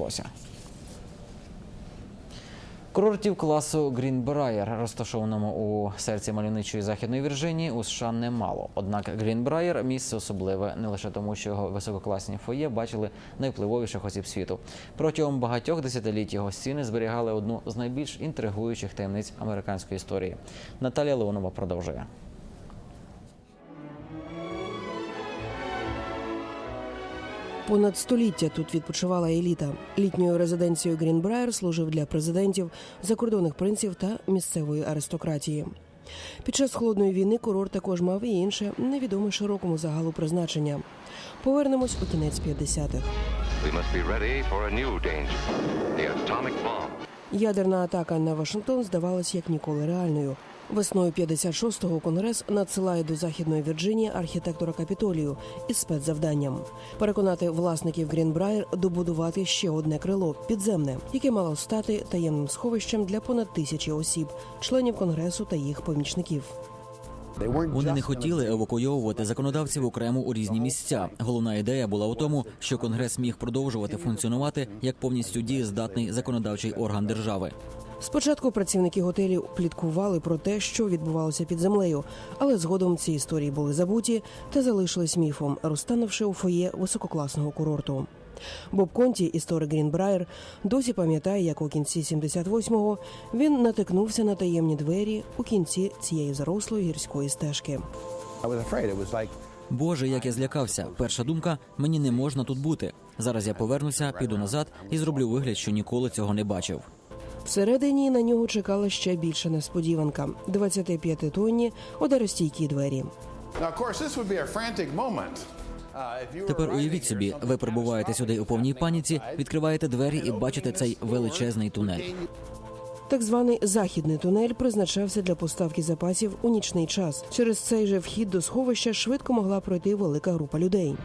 обійшлося. Курортів класу Грінбраєр, розташованому у серці мальовничої західної Вірджинії, у США немало. Однак Грінбраєр місце особливе не лише тому, що його висококласні фоє бачили найвпливовіших осіб світу. Протягом багатьох десятиліть його стіни зберігали одну з найбільш інтригуючих таємниць американської історії. Наталія Леонова продовжує. Понад століття тут відпочивала еліта. Літньою резиденцією Грінбраєр служив для президентів, закордонних принців та місцевої аристократії. Під час холодної війни курорт також мав і інше невідоме широкому загалу призначення. Повернемось у кінець 50-х. We must be ready for a new danger the atomic bomb. Ядерна атака на Вашингтон здавалась як ніколи реальною. Весною 56-го конгрес надсилає до західної Вірджинії архітектора Капітолію із спецзавданням переконати власників Грінбраєр добудувати ще одне крило підземне, яке мало стати таємним сховищем для понад тисячі осіб, членів конгресу та їх помічників. Вони не хотіли евакуйовувати законодавців окремо у різні місця. Головна ідея була у тому, що конгрес міг продовжувати функціонувати як повністю дієздатний законодавчий орган держави. Спочатку працівники готелів пліткували про те, що відбувалося під землею, але згодом ці історії були забуті та залишились міфом, розтанувши у фоє висококласного курорту. Боб Конті, історик Грінбраєр, досі пам'ятає, як у кінці 78-го він натикнувся на таємні двері у кінці цієї зарослої гірської стежки. Боже, як я злякався. Перша думка мені не можна тут бути. Зараз я повернуся, піду назад і зроблю вигляд, що ніколи цього не бачив. Всередині на нього чекала ще більша несподіванка: 25-тонні ударостійкі двері. Uh, Тепер уявіть собі, ви прибуваєте сюди у повній паніці, відкриваєте двері і бачите цей величезний тунель. Так званий західний тунель призначався для поставки запасів у нічний час. Через цей же вхід до сховища швидко могла пройти велика група людей.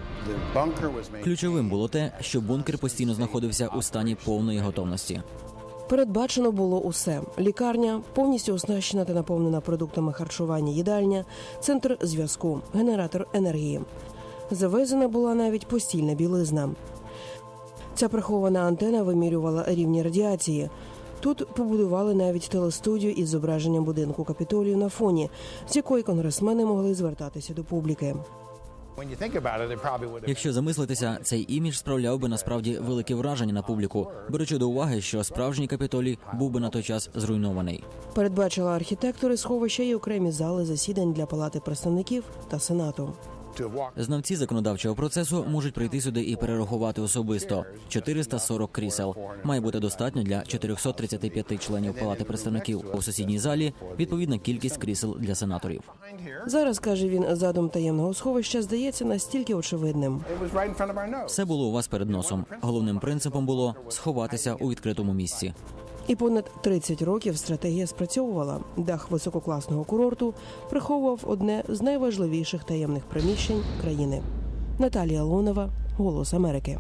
Ключовим було те, що бункер постійно знаходився у стані повної готовності. Передбачено було усе: лікарня, повністю оснащена та наповнена продуктами харчування, їдальня, центр зв'язку, генератор енергії. Завезена була навіть постільна білизна. Ця прихована антена вимірювала рівні радіації. Тут побудували навіть телестудію із зображенням будинку капітолію на фоні, з якої конгресмени могли звертатися до публіки. When you think about it, it probably would have. Якщо замислитися, цей імідж справляв би насправді велике враження на публіку, беручи до уваги, що справжній капітолій був би на той час зруйнований. Передбачила архітектори сховища і окремі зали засідань для палати представників та сенату. Знавці законодавчого процесу можуть прийти сюди і перерахувати особисто 440 крісел. Має бути достатньо для 435 членів палати представників. У сусідній залі відповідна кількість крісел для сенаторів. Зараз каже він, задум таємного сховища здається настільки очевидним. Все було у вас перед носом. Головним принципом було сховатися у відкритому місці. І понад 30 років стратегія спрацьовувала. Дах висококласного курорту приховував одне з найважливіших таємних приміщень країни. Наталія Лонова, Голос Америки.